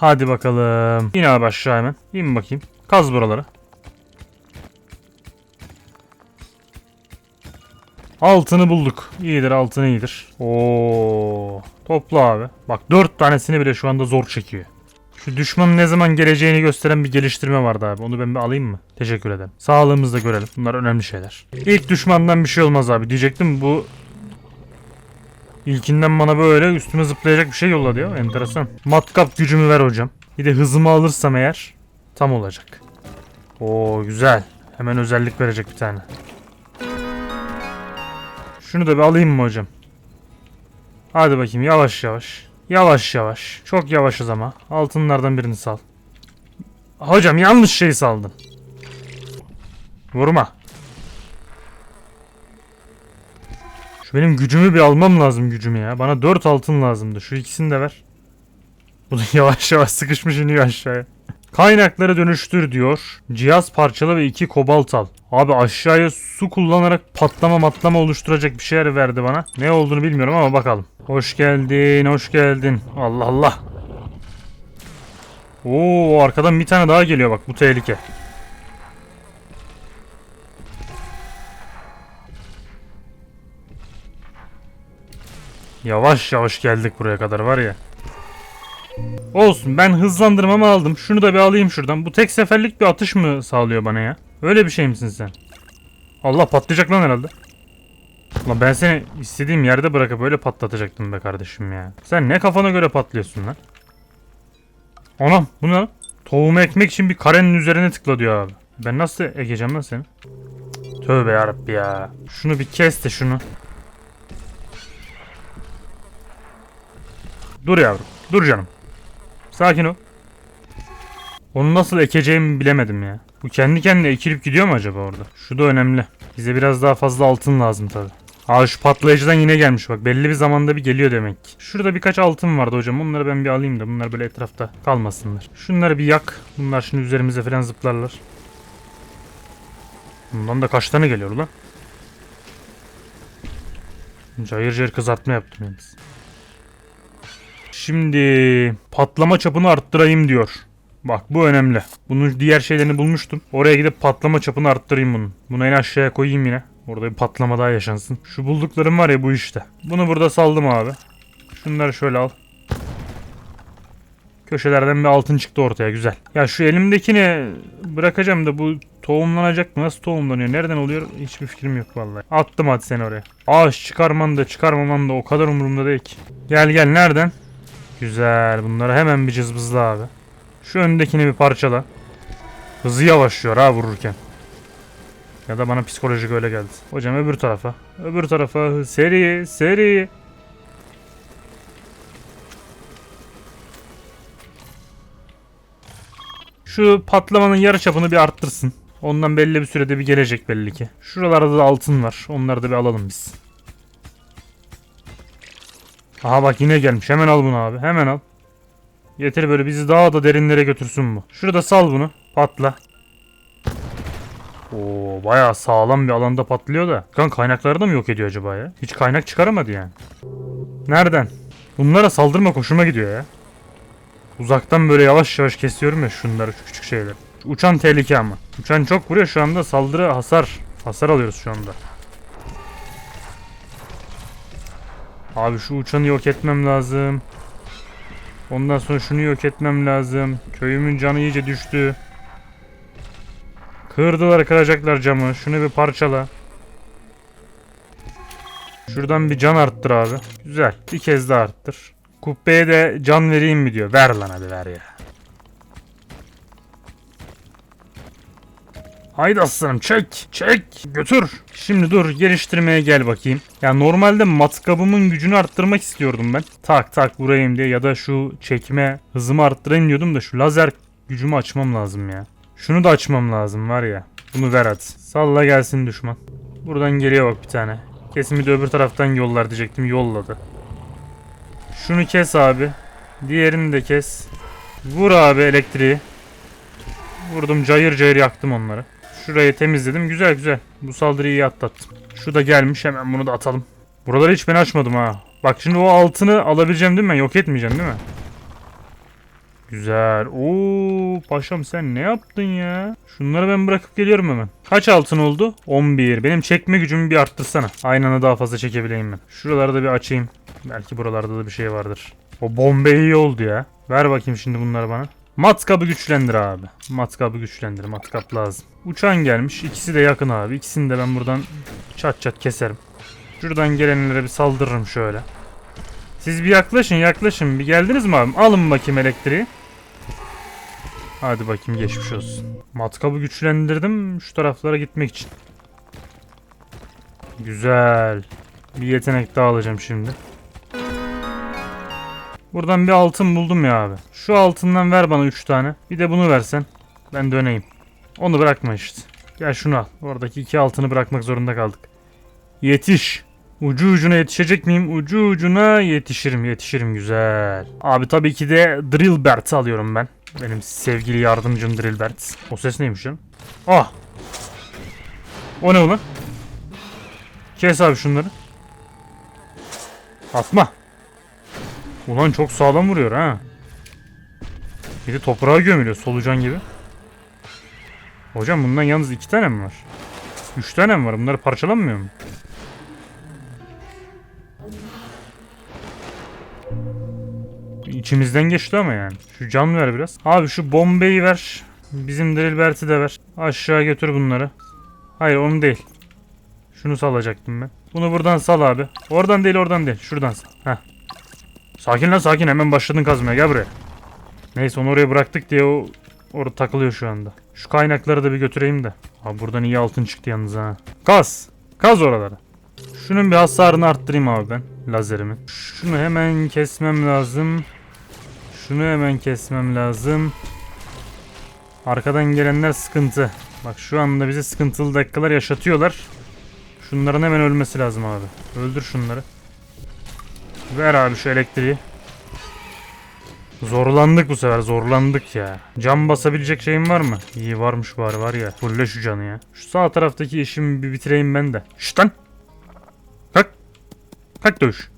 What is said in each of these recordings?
Hadi bakalım. İn abi aşağı hemen. İn bakayım. Kaz buraları. Altını bulduk. İyidir altın iyidir. Oo, topla abi. Bak dört tanesini bile şu anda zor çekiyor. Şu düşmanın ne zaman geleceğini gösteren bir geliştirme vardı abi. Onu ben bir alayım mı? Teşekkür ederim. Sağlığımızı da görelim. Bunlar önemli şeyler. İlk düşmandan bir şey olmaz abi. Diyecektim bu İlkinden bana böyle üstüme zıplayacak bir şey yolladı ya. Enteresan. Matkap gücümü ver hocam. Bir de hızımı alırsam eğer tam olacak. Oo güzel. Hemen özellik verecek bir tane. Şunu da bir alayım mı hocam? Hadi bakayım yavaş yavaş. Yavaş yavaş. Çok yavaşız ama. Altınlardan birini sal. Hocam yanlış şeyi saldın. Vurma. Şu benim gücümü bir almam lazım gücümü ya. Bana 4 altın lazımdı. Şu ikisini de ver. Bu da yavaş yavaş sıkışmış iniyor aşağıya. Kaynakları dönüştür diyor. Cihaz parçala ve 2 kobalt al. Abi aşağıya su kullanarak patlama matlama oluşturacak bir şeyler verdi bana. Ne olduğunu bilmiyorum ama bakalım. Hoş geldin, hoş geldin. Allah Allah. Oo arkadan bir tane daha geliyor bak bu tehlike. Yavaş yavaş geldik buraya kadar var ya. Olsun ben hızlandırmamı aldım. Şunu da bir alayım şuradan. Bu tek seferlik bir atış mı sağlıyor bana ya? Öyle bir şey misin sen? Allah patlayacak lan herhalde. Ulan ben seni istediğim yerde bırakıp öyle patlatacaktım be kardeşim ya. Sen ne kafana göre patlıyorsun lan? Anam bu ne lan? Tohumu ekmek için bir karenin üzerine tıkla diyor abi. Ben nasıl ekeceğim lan seni? Tövbe yarabbi ya. Şunu bir kes de şunu. Dur yavrum. Dur canım. Sakin ol. Onu nasıl ekeceğimi bilemedim ya. Bu kendi kendine ekilip gidiyor mu acaba orada? Şu da önemli. Bize biraz daha fazla altın lazım tabi. Aa şu patlayıcıdan yine gelmiş bak. Belli bir zamanda bir geliyor demek ki. Şurada birkaç altın vardı hocam. Onları ben bir alayım da bunlar böyle etrafta kalmasınlar. Şunları bir yak. Bunlar şimdi üzerimize falan zıplarlar. Bundan da kaç tane geliyor lan? Cayır cayır kızartma yaptım yalnız. Şimdi patlama çapını arttırayım diyor. Bak bu önemli. Bunun diğer şeylerini bulmuştum. Oraya gidip patlama çapını arttırayım bunun. Bunu en aşağıya koyayım yine. Orada bir patlama daha yaşansın. Şu bulduklarım var ya bu işte. Bunu burada saldım abi. Şunları şöyle al. Köşelerden bir altın çıktı ortaya güzel. Ya şu elimdekini bırakacağım da bu tohumlanacak mı? Nasıl tohumlanıyor? Nereden oluyor? Hiçbir fikrim yok vallahi. Attım hadi seni oraya. Ağaç çıkarman da çıkarmaman da o kadar umurumda değil ki. Gel gel nereden? Güzel. Bunları hemen bir cızbızla abi. Şu öndekini bir parçala. Hızı yavaşlıyor ha vururken. Ya da bana psikolojik öyle geldi. Hocam öbür tarafa. Öbür tarafa. Seri. Seri. Şu patlamanın yarı çapını bir arttırsın. Ondan belli bir sürede bir gelecek belli ki. Şuralarda da altın var. Onları da bir alalım biz. Aha bak yine gelmiş. Hemen al bunu abi. Hemen al. Yeter böyle bizi daha da derinlere götürsün bu. Şurada sal bunu. Patla. Oo bayağı sağlam bir alanda patlıyor da. Kan kaynakları da mı yok ediyor acaba ya? Hiç kaynak çıkaramadı yani. Nereden? Bunlara saldırma hoşuma gidiyor ya. Uzaktan böyle yavaş yavaş kesiyorum ya şunları şu küçük şeyler. Uçan tehlike ama. Uçan çok vuruyor şu anda saldırı hasar. Hasar alıyoruz şu anda. Abi şu uçanı yok etmem lazım. Ondan sonra şunu yok etmem lazım. Köyümün canı iyice düştü. Kırdılar kıracaklar camı. Şunu bir parçala. Şuradan bir can arttır abi. Güzel. Bir kez daha arttır. Kubbeye de can vereyim mi diyor. Ver lan hadi ver ya. Haydi aslanım çek çek götür. Şimdi dur geliştirmeye gel bakayım. Ya normalde matkabımın gücünü arttırmak istiyordum ben. Tak tak vurayım diye ya da şu çekme hızımı arttırayım diyordum da şu lazer gücümü açmam lazım ya. Şunu da açmam lazım var ya. Bunu ver hadi. Salla gelsin düşman. Buradan geliyor bak bir tane. Kesin bir de öbür taraftan yollar diyecektim yolladı. Şunu kes abi. Diğerini de kes. Vur abi elektriği. Vurdum cayır cayır yaktım onları. Şurayı temizledim. Güzel güzel. Bu saldırıyı iyi atlattım. Şu da gelmiş. Hemen bunu da atalım. Buraları hiç ben açmadım ha. Bak şimdi o altını alabileceğim değil mi? Yok etmeyeceğim değil mi? Güzel. Oo paşam sen ne yaptın ya? Şunları ben bırakıp geliyorum hemen. Kaç altın oldu? 11. Benim çekme gücümü bir arttırsana. Aynı anda daha fazla çekebileyim ben. Şuraları da bir açayım. Belki buralarda da bir şey vardır. O bombe iyi oldu ya. Ver bakayım şimdi bunları bana. Matkabı güçlendir abi. Matkabı güçlendir. Matkap lazım. Uçan gelmiş. İkisi de yakın abi. İkisini de ben buradan çat çat keserim. Şuradan gelenlere bir saldırırım şöyle. Siz bir yaklaşın yaklaşın. Bir geldiniz mi abi? Alın bakayım elektriği. Hadi bakayım geçmiş olsun. Matkabı güçlendirdim şu taraflara gitmek için. Güzel. Bir yetenek daha alacağım şimdi. Buradan bir altın buldum ya abi. Şu altından ver bana 3 tane. Bir de bunu versen. Ben döneyim. Onu bırakma işte. Gel şunu al. Oradaki iki altını bırakmak zorunda kaldık. Yetiş. Ucu ucuna yetişecek miyim? Ucu ucuna yetişirim yetişirim güzel. Abi tabii ki de Drillbert alıyorum ben. Benim sevgili yardımcım Drillbert. O ses neymiş canım? Ah! O ne ulan? Kes abi şunları. Atma. Ulan çok sağlam vuruyor ha. Bir de toprağa gömülüyor solucan gibi. Hocam bundan yalnız iki tane mi var? Üç tane mi var? Bunlar parçalanmıyor mu? İçimizden geçti ama yani. Şu can ver biraz. Abi şu bombeyi ver. Bizim Drillbert'i de ver. Aşağı götür bunları. Hayır onu değil. Şunu salacaktım ben. Bunu buradan sal abi. Oradan değil oradan değil. Şuradan sal. Heh. Sakin lan sakin. Hemen başladın kazmaya. Gel buraya. Neyse onu oraya bıraktık diye o orada takılıyor şu anda. Şu kaynakları da bir götüreyim de. Abi buradan iyi altın çıktı yalnız ha. Kaz. Kaz oraları. Şunun bir hasarını arttırayım abi ben. Lazerimi. Şunu hemen kesmem lazım. Şunu hemen kesmem lazım. Arkadan gelenler sıkıntı. Bak şu anda bize sıkıntılı dakikalar yaşatıyorlar. Şunların hemen ölmesi lazım abi. Öldür şunları. Ver abi şu elektriği. Zorlandık bu sefer zorlandık ya. Cam basabilecek şeyim var mı? İyi varmış var var ya. Fulle şu canı ya. Şu sağ taraftaki işimi bir bitireyim ben de. Şşt. Kalk. Kalk dövüş.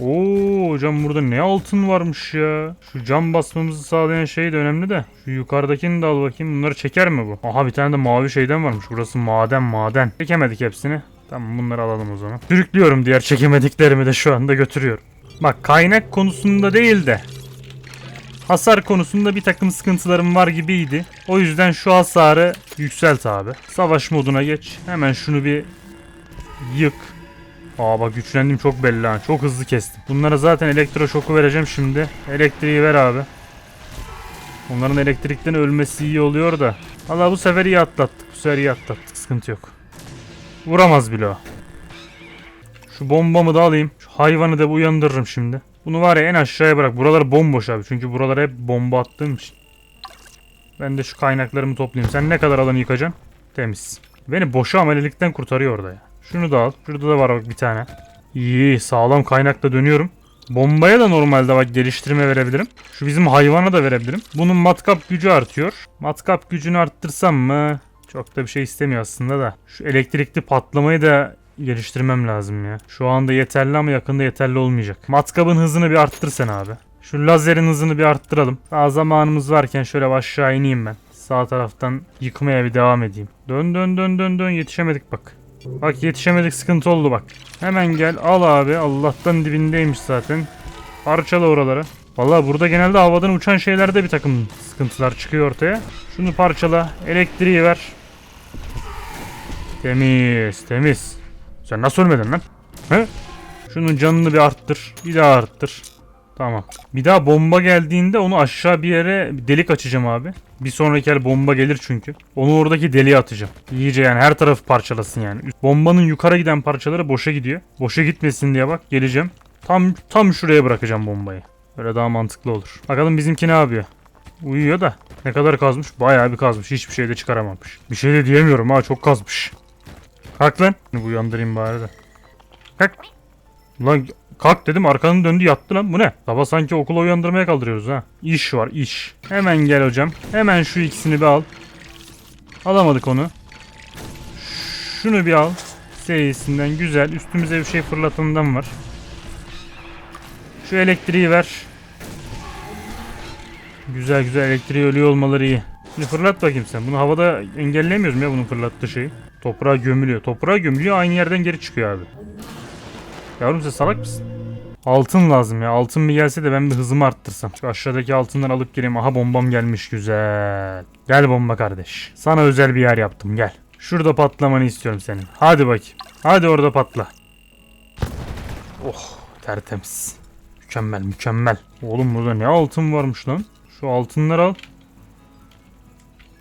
Oo hocam burada ne altın varmış ya. Şu cam basmamızı sağlayan şey de önemli de. Şu yukarıdakini de al bakayım. Bunları çeker mi bu? Aha bir tane de mavi şeyden varmış. Burası maden maden. Çekemedik hepsini. Tamam bunları alalım o zaman. Sürüklüyorum diğer çekemediklerimi de şu anda götürüyorum. Bak kaynak konusunda değil de Hasar konusunda bir takım sıkıntılarım var gibiydi. O yüzden şu hasarı yükselt abi. Savaş moduna geç. Hemen şunu bir yık. Aa bak güçlendim çok belli ha. Çok hızlı kestim. Bunlara zaten elektroşoku vereceğim şimdi. Elektriği ver abi. Onların elektrikten ölmesi iyi oluyor da. Allah bu sefer iyi atlattık. Bu sefer iyi atlattık. Sıkıntı yok. Vuramaz bile o. Şu bombamı da alayım. Şu hayvanı da uyandırırım şimdi. Bunu var ya en aşağıya bırak. Buralar bomboş abi. Çünkü buralara hep bomba attığım için. Ben de şu kaynaklarımı toplayayım. Sen ne kadar alanı yıkacaksın? Temiz. Beni boşa amelelikten kurtarıyor orada ya. Şunu da al. Şurada da var bak bir tane. İyi sağlam kaynakla dönüyorum. Bombaya da normalde bak geliştirme verebilirim. Şu bizim hayvana da verebilirim. Bunun matkap gücü artıyor. Matkap gücünü arttırsam mı? Çok da bir şey istemiyor aslında da. Şu elektrikli patlamayı da geliştirmem lazım ya. Şu anda yeterli ama yakında yeterli olmayacak. Matkabın hızını bir arttır sen abi. Şu lazerin hızını bir arttıralım. Daha zamanımız varken şöyle aşağı ineyim ben. Sağ taraftan yıkmaya bir devam edeyim. Dön dön dön dön dön yetişemedik bak. Bak yetişemedik sıkıntı oldu bak. Hemen gel al abi Allah'tan dibindeymiş zaten. Parçala oraları. Valla burada genelde havadan uçan şeylerde bir takım sıkıntılar çıkıyor ortaya. Şunu parçala elektriği ver. Temiz temiz. Sen nasıl ölmedin lan? He? Şunun canını bir arttır. Bir daha arttır. Tamam. Bir daha bomba geldiğinde onu aşağı bir yere delik açacağım abi. Bir sonraki el bomba gelir çünkü. Onu oradaki deliğe atacağım. İyice yani her tarafı parçalasın yani. Bombanın yukarı giden parçaları boşa gidiyor. Boşa gitmesin diye bak geleceğim. Tam tam şuraya bırakacağım bombayı. Böyle daha mantıklı olur. Bakalım bizimki ne yapıyor? Uyuyor da. Ne kadar kazmış? Bayağı bir kazmış. Hiçbir şey de çıkaramamış. Bir şey de diyemiyorum ha çok kazmış. Kalk lan. Bu uyandırayım bari de. Kalk. Lan kalk dedim arkanı döndü yattı lan bu ne? Sabah sanki okula uyandırmaya kaldırıyoruz ha. İş var iş. Hemen gel hocam. Hemen şu ikisini bir al. Alamadık onu. Şunu bir al. Serisinden güzel. Üstümüze bir şey fırlatandan var. Şu elektriği ver. Güzel güzel elektriği ölüyor olmaları iyi. Şimdi fırlat bakayım sen. Bunu havada engelleyemiyoruz ya bunun fırlattığı şeyi? Toprağa gömülüyor. Toprağa gömülüyor aynı yerden geri çıkıyor abi. Yavrum sen salak mısın? Altın lazım ya. Altın bir gelse de ben bir hızımı arttırsam. Şu aşağıdaki altınları alıp geleyim. Aha bombam gelmiş güzel. Gel bomba kardeş. Sana özel bir yer yaptım gel. Şurada patlamanı istiyorum senin. Hadi bakayım. Hadi orada patla. Oh tertemiz. Mükemmel mükemmel. Oğlum burada ne altın varmış lan. Şu altınları al.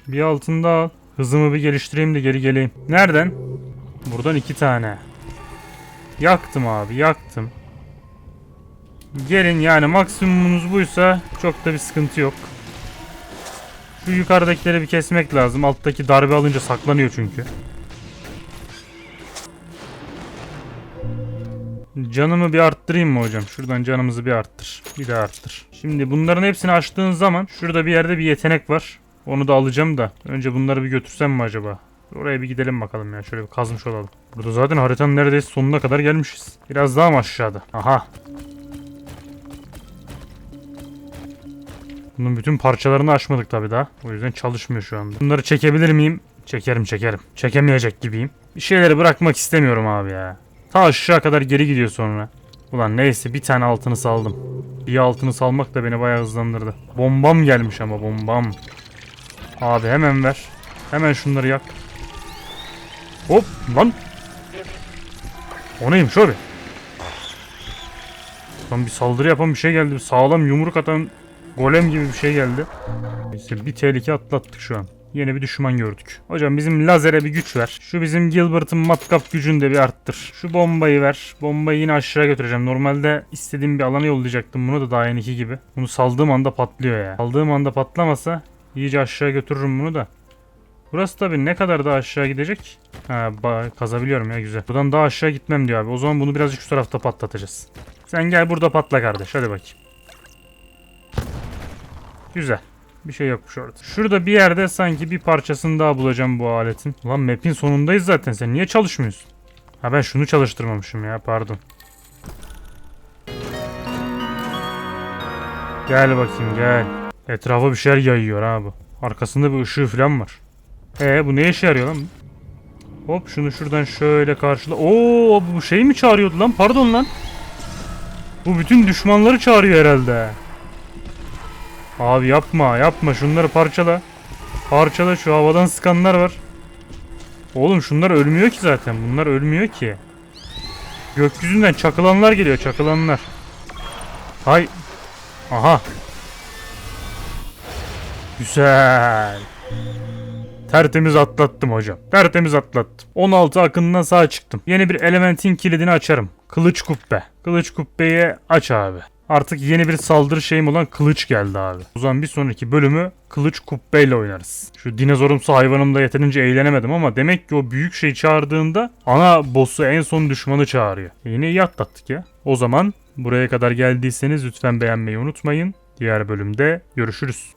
Bir altın daha al. Hızımı bir geliştireyim de geri geleyim. Nereden? Buradan iki tane. Yaktım abi yaktım. Gelin yani maksimumunuz buysa çok da bir sıkıntı yok. Şu yukarıdakileri bir kesmek lazım. Alttaki darbe alınca saklanıyor çünkü. Canımı bir arttırayım mı hocam? Şuradan canımızı bir arttır. Bir de arttır. Şimdi bunların hepsini açtığın zaman şurada bir yerde bir yetenek var. Onu da alacağım da. Önce bunları bir götürsem mi acaba? Oraya bir gidelim bakalım ya. Şöyle bir kazmış olalım. Burada zaten haritanın neredeyse sonuna kadar gelmişiz. Biraz daha mı aşağıda? Aha. Bunun bütün parçalarını açmadık tabii daha. O yüzden çalışmıyor şu anda. Bunları çekebilir miyim? Çekerim çekerim. Çekemeyecek gibiyim. Bir şeyleri bırakmak istemiyorum abi ya. Ta aşağı kadar geri gidiyor sonra. Ulan neyse bir tane altını saldım. Bir altını salmak da beni bayağı hızlandırdı. Bombam gelmiş ama bombam. Abi hemen ver. Hemen şunları yak. Hop lan. O neymiş abi? Lan bir saldırı yapan bir şey geldi. Sağlam yumruk atan golem gibi bir şey geldi. Neyse bir tehlike atlattık şu an. Yeni bir düşman gördük. Hocam bizim lazere bir güç ver. Şu bizim Gilbert'ın matkap gücünü de bir arttır. Şu bombayı ver. Bombayı yine aşağı götüreceğim. Normalde istediğim bir alana yollayacaktım bunu da daha yeniki gibi. Bunu saldığım anda patlıyor ya. Saldığım anda patlamasa iyice aşağı götürürüm bunu da. Burası tabii ne kadar daha aşağı gidecek? Ha kazabiliyorum ya güzel. Buradan daha aşağı gitmem diyor abi. O zaman bunu birazcık şu tarafta patlatacağız. Sen gel burada patla kardeş hadi bakayım. Güzel. Bir şey yokmuş orada. Şurada bir yerde sanki bir parçasını daha bulacağım bu aletin. Ulan map'in sonundayız zaten. Sen niye çalışmıyorsun? Ha ben şunu çalıştırmamışım ya pardon. Gel bakayım gel. Etrafa bir şeyler yayıyor ha bu. Arkasında bir ışığı falan var. Ee bu ne işe yarıyor lan? Hop şunu şuradan şöyle karşıla. Oo bu şey mi çağırıyordu lan? Pardon lan. Bu bütün düşmanları çağırıyor herhalde. Abi yapma yapma şunları parçala. Parçala şu havadan sıkanlar var. Oğlum şunlar ölmüyor ki zaten. Bunlar ölmüyor ki. Gökyüzünden çakılanlar geliyor çakılanlar. Hay. Aha. Güzel. Tertemiz atlattım hocam. Tertemiz atlattım. 16 akından sağ çıktım. Yeni bir elementin kilidini açarım. Kılıç kubbe. Kılıç kubbeyi aç abi. Artık yeni bir saldırı şeyim olan kılıç geldi abi. O zaman bir sonraki bölümü kılıç kubbeyle oynarız. Şu dinozorumsu hayvanımda yeterince eğlenemedim ama demek ki o büyük şey çağırdığında ana boss'u en son düşmanı çağırıyor. Yine iyi atlattık ya. O zaman buraya kadar geldiyseniz lütfen beğenmeyi unutmayın. Diğer bölümde görüşürüz.